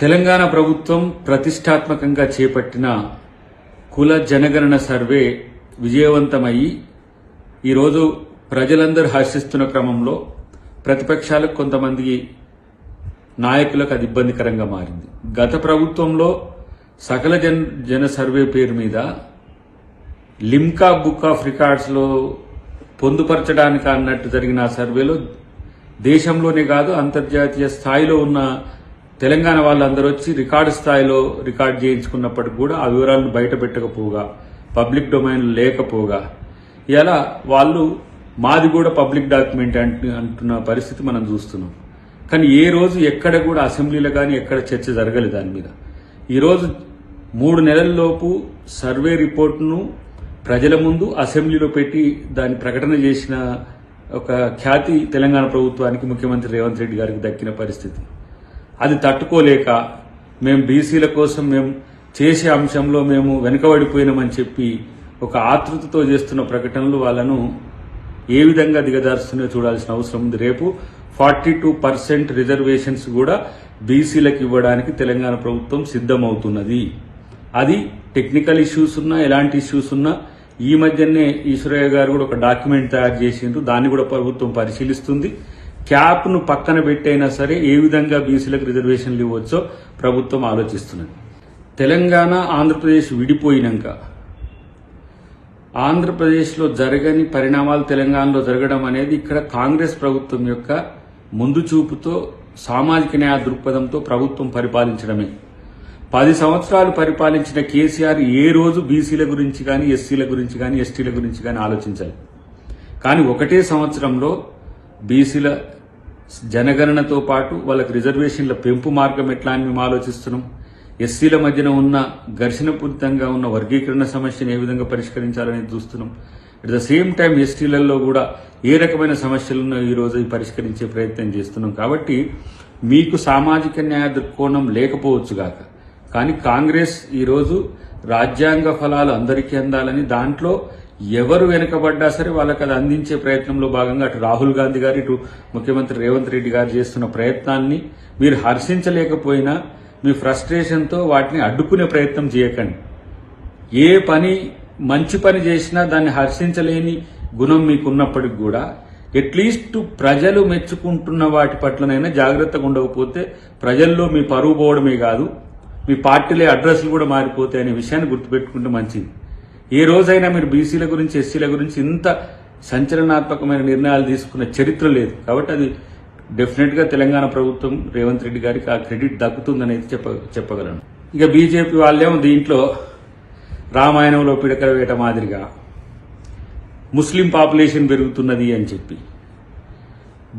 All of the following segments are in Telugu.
తెలంగాణ ప్రభుత్వం ప్రతిష్టాత్మకంగా చేపట్టిన కుల జనగణన సర్వే విజయవంతమయ్యి ఈరోజు ప్రజలందరూ హర్షిస్తున్న క్రమంలో ప్రతిపక్షాలకు కొంతమంది నాయకులకు అది ఇబ్బందికరంగా మారింది. గత ప్రభుత్వంలో సకల జన జన సర్వే పేరు మీద లిమ్కా బుక్ ఆఫ్ రికార్డ్స్లో పొందుపరచడానికి అన్నట్టు జరిగిన ఆ సర్వేలో దేశంలోనే కాదు అంతర్జాతీయ స్థాయిలో ఉన్న తెలంగాణ వాళ్ళందరూ వచ్చి రికార్డు స్థాయిలో రికార్డ్ చేయించుకున్నప్పటికి కూడా ఆ వివరాలను బయట పెట్టకపోగా పబ్లిక్ డొమైన్ లేకపోగా ఇలా వాళ్ళు మాది కూడా పబ్లిక్ డాక్యుమెంట్ అంటు- అంటున్న పరిస్థితి మనం చూస్తున్నాం. కానీ ఏ రోజు ఎక్కడ కూడా అసెంబ్లీలో కానీ ఎక్కడ చర్చ జరగలేదు దాని మీద. ఈరోజు మూడు నెలల్లోపు సర్వే రిపోర్ట్ను ప్రజల ముందు అసెంబ్లీలో పెట్టి దాని ప్రకటన చేసిన ఒక ఖ్యాతి తెలంగాణ ప్రభుత్వానికి ముఖ్యమంత్రి రేవంత్ రెడ్డి గారికి దక్కిన పరిస్థితి. అది తట్టుకోలేక మేము బీసీల కోసం మేము చేసే అంశంలో మేము వెనుకబడిపోయినామని చెప్పి ఒక ఆతృతతో చేస్తున్న ప్రకటనలు వాళ్ళను ఏ విధంగా దిగదారుస్తుందో చూడాల్సిన అవసరం ఉంది. రేపు ఫార్టీ టూ పర్సెంట్ రిజర్వేషన్స్ కూడా బీసీలకు ఇవ్వడానికి తెలంగాణ ప్రభుత్వం సిద్ధమవుతున్నది. అది టెక్నికల్ ఇష్యూస్ ఉన్నా ఎలాంటి ఇష్యూస్ ఉన్నా ఈ మధ్యనే ఈశ్వరయ్య గారు కూడా ఒక డాక్యుమెంట్ తయారు చేసిండ్రు. దాన్ని కూడా ప్రభుత్వం పరిశీలిస్తుంది. క్యాప్ను పక్కన పెట్టైనా సరే ఏ విధంగా బీసీలకు రిజర్వేషన్లు ఇవ్వచ్చో ప్రభుత్వం ఆలోచిస్తున్నది. తెలంగాణ ఆంధ్రప్రదేశ్ విడిపోయినాక ఆంధ్రప్రదేశ్లో జరగని పరిణామాలు తెలంగాణలో జరగడం అనేది ఇక్కడ కాంగ్రెస్ ప్రభుత్వం యొక్క ముందు చూపుతో సామాజిక న్యాయ దృక్పథంతో ప్రభుత్వం పరిపాలించడమే. పది సంవత్సరాలు పరిపాలించిన కేసీఆర్ ఏ రోజు బీసీల గురించి కానీ ఎస్సీల గురించి కానీ ఎస్టీల గురించి కానీ ఆలోచించాలి. కానీ ఒకటే సంవత్సరంలో బీసీల జనగణనతో పాటు వాళ్ళకి రిజర్వేషన్ల పెంపు మార్గం ఎట్లా అని మేము ఆలోచిస్తున్నాం. ఎస్సీల మధ్యన ఉన్న ఘర్షణపూరితంగా ఉన్న వర్గీకరణ సమస్యను ఏ విధంగా పరిష్కరించాలని చూస్తున్నాం. అట్ ద సేమ్ టైం ఎస్టీలలో కూడా ఏ రకమైన సమస్యలు ఈరోజు ఈ రోజు పరిష్కరించే ప్రయత్నం చేస్తున్నాం. కాబట్టి మీకు సామాజిక న్యాయ దృక్కోణం లేకపోవచ్చు గాక. కానీ కాంగ్రెస్ ఈరోజు రాజ్యాంగ ఫలాలు అందరికీ అందాలని దాంట్లో ఎవరు వెనుకబడ్డా సరే వాళ్ళకి అది అందించే ప్రయత్నంలో భాగంగా అటు రాహుల్ గాంధీ గారు ఇటు ముఖ్యమంత్రి రేవంత్ రెడ్డి గారు చేస్తున్న ప్రయత్నాన్ని మీరు హర్షించలేకపోయినా మీ ఫ్రస్ట్రేషన్తో వాటిని అడ్డుకునే ప్రయత్నం చేయకండి. ఏ పని మంచి పని చేసినా దాన్ని హర్షించలేని గుణం మీకున్నప్పటికి కూడా అట్లీస్ట్ ప్రజలు మెచ్చుకుంటున్న వాటి పట్లనైనా జాగ్రత్తగా ఉండకపోతే ప్రజల్లో మీ పరువు పోవడమే కాదు మీ పార్టీలే అడ్రస్లు కూడా మారిపోతాయి అనే విషయాన్ని గుర్తుపెట్టుకుంటే మంచిది. ఏ రోజైనా మీరు బీసీల గురించి ఎస్సీల గురించి ఇంత సంచలనాత్మకమైన నిర్ణయాలు తీసుకున్న చరిత్ర లేదు. కాబట్టి అది డెఫినెట్గా తెలంగాణ ప్రభుత్వం రేవంత్ రెడ్డి గారికి ఆ క్రెడిట్ దక్కుతుందనేది చెప్ప చెప్పగలను. ఇక బీజేపీ వాళ్ళేమో దీంట్లో రామాయణంలో పిడకల వేట మాదిరిగా ముస్లిం పాపులేషన్ పెరుగుతున్నది అని చెప్పి.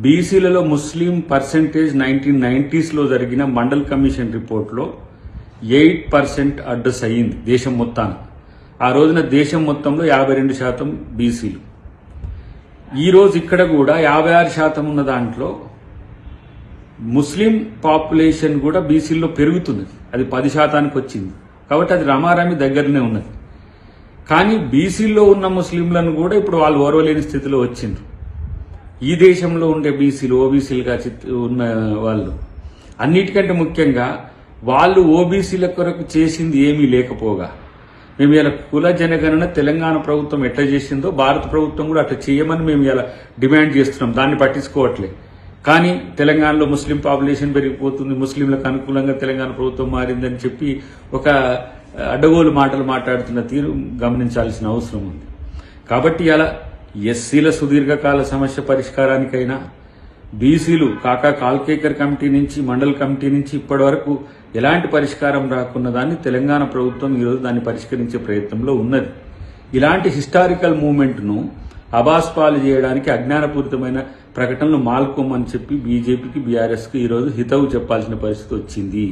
బీసీలలో ముస్లిం పర్సెంటేజ్ నైన్టీన్ నైన్టీస్లో జరిగిన మండల్ కమిషన్ రిపోర్ట్లో ఎయిట్ పర్సెంట్ అడ్రస్ అయ్యింది దేశం మొత్తాన్ని ఆ రోజున దేశం మొత్తంలో యాభై రెండు శాతం బీసీలు. ఈ రోజు ఇక్కడ కూడా యాభై ఆరు శాతం ఉన్న దాంట్లో ముస్లిం పాపులేషన్ కూడా బీసీల్లో పెరుగుతుంది అది పది శాతానికి వచ్చింది. కాబట్టి అది రమారామి దగ్గరనే ఉన్నది. కానీ బీసీల్లో ఉన్న ముస్లింలను కూడా ఇప్పుడు వాళ్ళు ఓర్వలేని స్థితిలో వచ్చిండ్రు. ఈ దేశంలో ఉండే బీసీలు ఓబీసీలుగా ఉన్న వాళ్ళు. అన్నిటికంటే ముఖ్యంగా వాళ్ళు ఓబీసీల కొరకు చేసింది ఏమీ లేకపోగా. మేము ఇలా కుల జనగణన తెలంగాణ ప్రభుత్వం ఎట్లా చేసిందో భారత ప్రభుత్వం కూడా అట్లా చేయమని మేము ఇలా డిమాండ్ చేస్తున్నాం. దాన్ని పట్టించుకోవట్లే. కానీ తెలంగాణలో ముస్లిం పాపులేషన్ పెరిగిపోతుంది. ముస్లింలకు అనుకూలంగా తెలంగాణ ప్రభుత్వం మారిందని చెప్పి ఒక అడ్డగోలు మాటలు మాట్లాడుతున్న తీరు గమనించాల్సిన అవసరం ఉంది. కాబట్టి ఇలా ఎస్సీల సుదీర్ఘకాల సమస్య పరిష్కారానికైనా బీసీలు కాకా కాల్కేకర్ కమిటీ నుంచి మండల్ కమిటీ నుంచి ఇప్పటి వరకు ఎలాంటి పరిష్కారం రాకున్న దాన్ని తెలంగాణ ప్రభుత్వం ఈరోజు దాన్ని పరిష్కరించే ప్రయత్నంలో ఉన్నది. ఇలాంటి హిస్టారికల్ మూమెంట్ను అబాస్పాలు చేయడానికి అజ్ఞానపూరితమైన ప్రకటనలు మాల్కోమని చెప్పి బీజేపీకి బీఆర్ఎస్కి ఈరోజు హితవు చెప్పాల్సిన పరిస్థితి వచ్చింది.